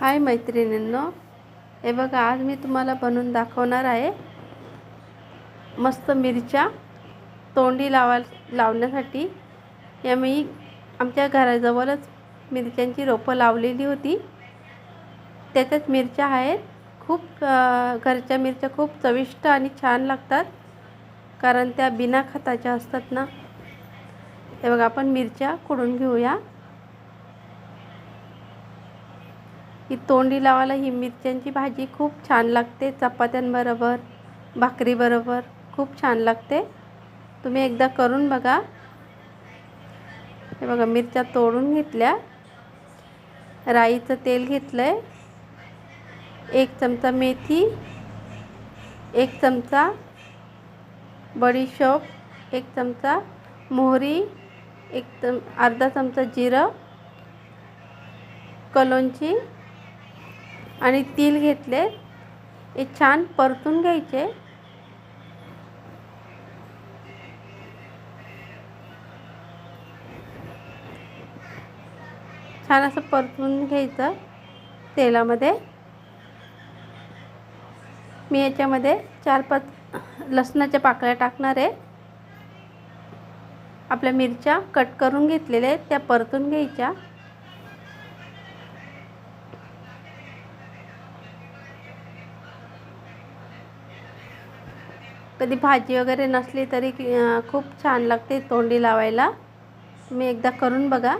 हाय मैत्रिणींनो हे बघा आज मी तुम्हाला बनवून दाखवणार आहे मस्त मिरच्या तोंडी लावा लावण्यासाठी. या मी आमच्या घराजवळच मिरच्यांची रोपं लावलेली होती. त्याच्यात मिरच्या आहेत. खूप घरच्या मिरच्या खूप चविष्ट आणि छान लागतात. कारण त्या बिना खताच्या असतात ना. हे बघा आपण मिरच्या कुडून घेऊया. ही तोंडी लावायला ही मिरच्यांची भाजी खूप छान लागते चपात्यांबरोबर भाकरीबरोबर खूप छान लागते. तुम्ही एकदा करून बघा. हे बघा मिरच्या तोडून घेतल्या. राईचं तेल घेतलं आहे एक चमचा मेथी एक चमचा बडीशोप एक चमचा मोहरी एक चम अर्धा चमचा जिरं कलोंची आणि तीळ घेतले. हे छान परतून घ्यायचे. छान असं परतून घ्यायचं तेलामध्ये. मी याच्यामध्ये चार पाच लसणाच्या पाकळ्या टाकणार आहे. आपल्या मिरच्या कट करून घेतलेल्या आहेत त्या परतून घ्यायच्या. कधी भाजी वगैरे नसली तरी खूप छान लागते तोंडी लावायला. तुम्ही एकदा करून बघा.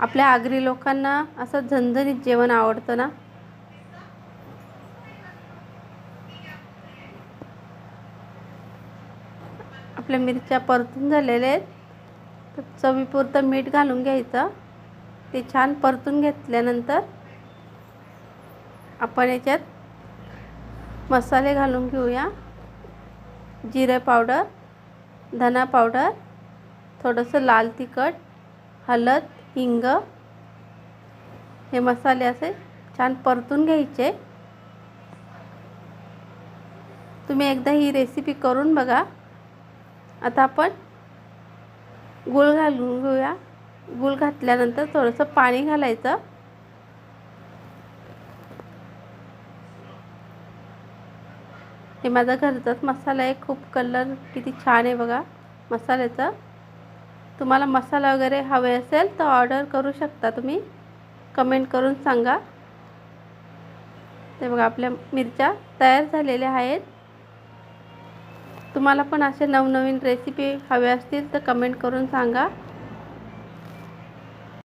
आपल्या आगरी लोकांना असं झणझणीत जेवण आवडतं ना? आपल्या मिरच्या परतून झालेल्या आहेत. तर चवीपुरतं मीठ घालून घ्यायचं. ते छान परतून घेतल्यानंतर आपण याच्यात मसाले घालून घेऊया. जिरे पावडर धना पावडर थोडंसं लाल तिखट हळद हिंग. हे मसाले असे छान परतून घ्यायचे. तुम्ही एकदा ही रेसिपी करून बघा. आता आपण गूळ घालून घेऊया. गूळ घातल्यानंतर थोडंसं पाणी घालायचं. हे माझा घरचाच मसाला आहे. खूप कलर किती छान आहे बघा मसाल्याचा. तुम्हाला मसाला वगैरे हवे असेल तर ऑर्डर करू शकता तुम्ही. कमेंट करून सांगा. ते बघा आपल्या मिरच्या तयार झालेल्या आहेत. तुम्हाला पण असे नवनवीन रेसिपी हवे असतील तर कमेंट करून सांगा.